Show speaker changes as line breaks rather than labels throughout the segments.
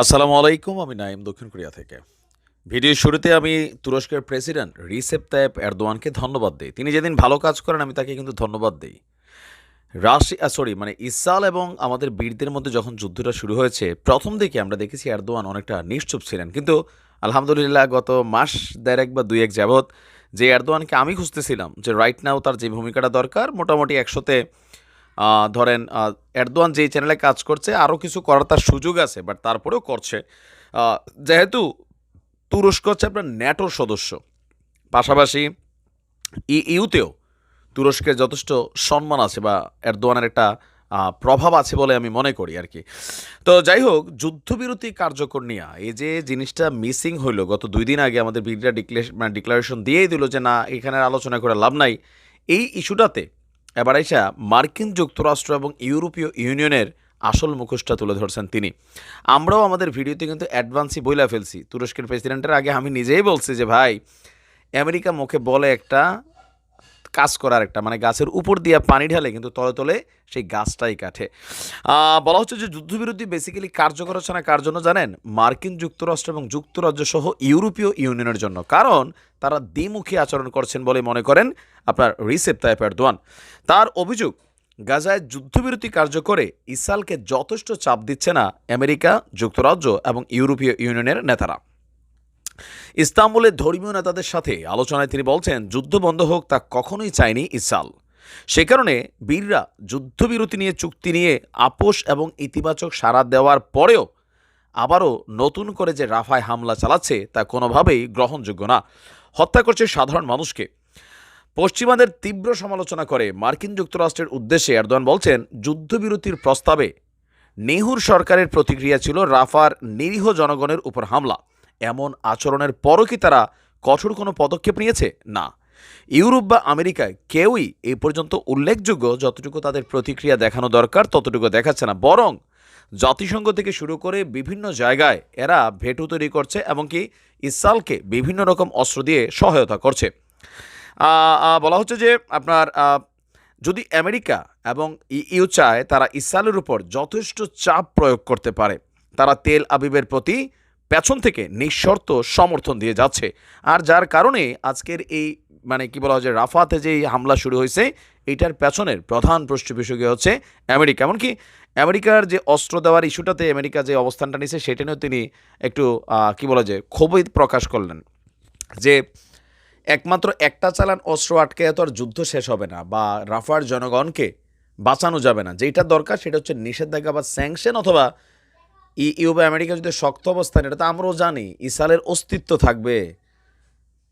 আসসালামু আলাইকুম, আমি নাইম দক্ষিণ কোরিয়া থেকে। ভিডিওর শুরুতে আমি তুরস্কের প্রেসিডেন্ট রিসেপ তায়েব এরদোয়ানকে ধন্যবাদ দিই। তিনি যেদিন ভালো কাজ করেন, আমি তাকে কিন্তু ধন্যবাদ দিই। রাশিয়া সরি মানে ইসরায়েল এবং আমাদের বীরদের মধ্যে যখন যুদ্ধটা শুরু হয়েছে, প্রথম দিকে আমরা দেখেছি এরদোয়ান অনেকটা নিশ্চুপ ছিলেন। কিন্তু আলহামদুলিল্লাহ গত মাস দেড়েক বা দুই এক যাবৎ যে এরদোয়ানকে আমি খুঁজতেছিলাম, যে রাইট নাও তার যে ভূমিকাটা দরকার, মোটামুটি একশোতে ধরেন এরদোয়ান যেই চ্যানেলে কাজ করছে আরও কিছু করার তার সুযোগ আছে বাট তারপরেও করছে। যেহেতু তুরস্ক হচ্ছে আপনার ন্যাটোর সদস্য, পাশাপাশি ইউতেও তুরস্কের যথেষ্ট সম্মান আছে বা এরদোয়ানের একটা প্রভাব আছে বলে আমি মনে করি আর কি। তো যাই হোক, যুদ্ধবিরতি কার্যকর নিয়ে, এই যে জিনিসটা মিসিং হইল, গত দুই দিন আগে আমাদের বিলটা ডিক্লেশ মানে ডিক্লারেশন দিয়েই দিল যে না, এখানে আলোচনা করে লাভ নাই, এই ইস্যুটাতে এবার আইসা মার্কিন যুক্তরাষ্ট্র এবং ইউরোপীয় ইউনিয়নের আসল মুখোশটা তুলে ধরছেন তিনি। আমরাও আমাদের ভিডিওতে কিন্তু অ্যাডভান্সই বইলা ফেলছি। তুরস্কের প্রেসিডেন্টের আগে আমি নিজেই বলছি যে, ভাই, আমেরিকা মুখে বলে একটা কাজ করার একটা মানে গাছের উপর দিয়ে পানি ঢালে কিন্তু তলে তলে সেই গাছটাই আহ, বলা হচ্ছে যে যুদ্ধবিরতি বেসিক্যালি কার্যকর হচ্ছে না কার জন্য জানেন? মার্কিন যুক্তরাষ্ট্র এবং যুক্তরাজ্য সহ ইউরোপীয় ইউনিয়নের জন্য। কারণ তারা দ্বিমুখী আচরণ করছেন বলে মনে করেন আপনার রিসেপ তাইপ এরদোয়ান তার অভিযোগ গাজায় যুদ্ধবিরতি কার্যকরে ইসরায়েলকে যথেষ্ট চাপ দিচ্ছে না আমেরিকা যুক্তরাজ্য এবং ইউরোপীয় ইউনিয়নের নেতারা। ইস্তাম্বুলের ধর্মীয় নেতাদের সাথে আলোচনায় তিনি বলছেন, যুদ্ধ বন্ধ হোক, তা কখনোই চায়নি ইসরায়েল। সে কারণে বীররা যুদ্ধবিরতি নিয়ে চুক্তি নিয়ে আপোষ এবং ইতিবাচক সাড়া দেওয়ার পরেও আবারও নতুন করে যে রাফায় হামলা চালাচ্ছে, তা কোনোভাবেই গ্রহণযোগ্য না। হত্যা করছে সাধারণ মানুষকে। পশ্চিমাদের তীব্র সমালোচনা করে মার্কিন যুক্তরাষ্ট্রের উদ্দেশ্যে এরদোয়ান বলছেন, যুদ্ধবিরতির প্রস্তাবে নেহুর সরকারের প্রতিক্রিয়া ছিল রাফার নিরীহ জনগণের উপর হামলা। এমন আচরণের পরও কি তারা কঠোর কোনো পদক্ষেপ নিয়েছে? না। ইউরোপ বা আমেরিকায় কেউই এ পর্যন্ত উল্লেখযোগ্য যতটুকু তাদের প্রতিক্রিয়া দেখানো দরকার ততটুকু দেখাচ্ছে না। বরং জাতিসংঘ থেকে শুরু করে বিভিন্ন জায়গায় এরা ভেটু তৈরি করছে এমনকি ইসরায়েলকে বিভিন্ন রকম অস্ত্র দিয়ে সহায়তা করছে। বলা হচ্ছে যে আপনার যদি আমেরিকা এবং ইউ চায় তারা ইসরায়েলের উপর যথেষ্ট চাপ প্রয়োগ করতে পারে। তারা তেল আবিবের প্রতি পেছন থেকে নিঃশর্ত সমর্থন দিয়ে যাচ্ছে। আর যার কারণে আজকের এই মানে কি বলা হয় যে রাফাতে যে হামলা শুরু হয়েছে, এটার পেছনের প্রধান পৃষ্ঠপোষক হচ্ছে আমেরিকা। এমনকি আমেরিকার যে অস্ত্র দেওয়ার ইস্যুটাতে আমেরিকা যে অবস্থানটা নিয়েছে, সেটা নিয়েও তিনি একটু কি বলা যায় ক্ষোভই প্রকাশ করলেন। যে একমাত্র একটা চালান অস্ত্র আটকে তো আর যুদ্ধ শেষ হবে না বা রাফার জনগণকে বাঁচানো যাবে না। যেটা দরকার সেটা হচ্ছে নিষেধাজ্ঞা বা স্যাংশন অথবা ই ইউ বা আমেরিকা যদি শক্ত অবস্থান, এটা তো আমরাও জানি, ইসরায়েলের অস্তিত্ব থাকবে।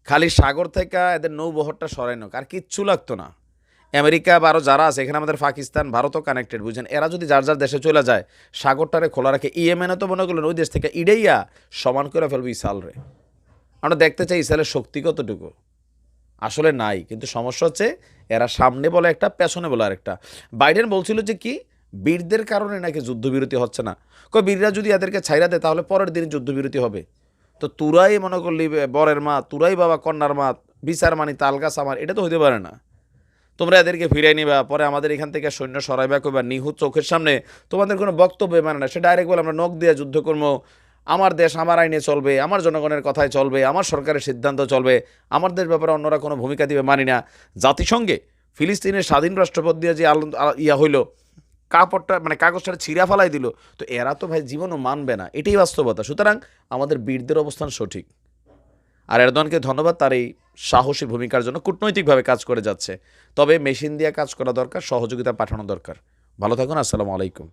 খালি সাগর থেকে এদের নৌবহরটা সরানো আর কিচ্ছু লাগতো না। আমেরিকা বা আরও যারা আছে, এখানে আমাদের পাকিস্তান, ভারতও কানেক্টেড বুঝছেন? এরা যদি যার যার দেশে চলে যায়, সাগরটারে খোলা রাখে। ইয়েমেনে তো মনে করলেন, ওই দেশ থেকে ইডেইয়া সমান করে ফেলবে ইসালরে আমরা দেখতে চাই ইসরায়েলের শক্তি কতটুকু। আসলে নাই, কিন্তু সমস্যা হচ্ছে, এরা সামনে বলে একটা, পেছনে বলে আরেকটা। বাইডেন বলছিল যে কি বীরদের কারণে নাকি যুদ্ধবিরতি হচ্ছে না? কই বীররা যদি এদেরকে ছাইরা দেয়, তাহলে পরের দিন যুদ্ধবিরতি হবে। তো তুরাই মনে করলি বরের মা, তুরাই বাবা, কন্যার মা, বিচার মানি, তালগাছ আমার, এটা তো হইতে পারে না। তোমরা এদেরকে ফিরাই নিবা, পরে আমাদের এখান থেকে সৈন্য সরাইবা কইবা নিহুত চোখের সামনে। তোমাদের কোনো বক্তব্য মানে না, সে ডাইরেক্ট বলে, আমরা নখ দিয়ে যুদ্ধ করব আমার দেশ আমার আইনে চলবে, আমার জনগণের কথায় চলবে, আমার সরকারের সিদ্ধান্ত চলবে। আমাদের ব্যাপারে অন্যরা কোনো ভূমিকা দিবে, মানি না। জাতিসংঘে ফিলিস্তিনের স্বাধীন রাষ্ট্রপদ দিয়ে যে ইয়া হইল কাপড়টা মানে কাগজটা ছিঁড়া ফালাই দিল। তো এরা তো ভাই জীবনও মানবে না। এটাই বাস্তবতা। সুতরাং আমাদের বীরদের অবস্থান সঠিক। আর এরদোয়ানকে ধন্যবাদ, তার এই সাহসী ভূমিকার জন্য কূটনৈতিকভাবে কাজ করে যাচ্ছে। তবে মেশিন দিয়ে কাজ করা দরকার, সহযোগিতা পাঠানো দরকার। ভালো থাকুন, আসসালামু আলাইকুম।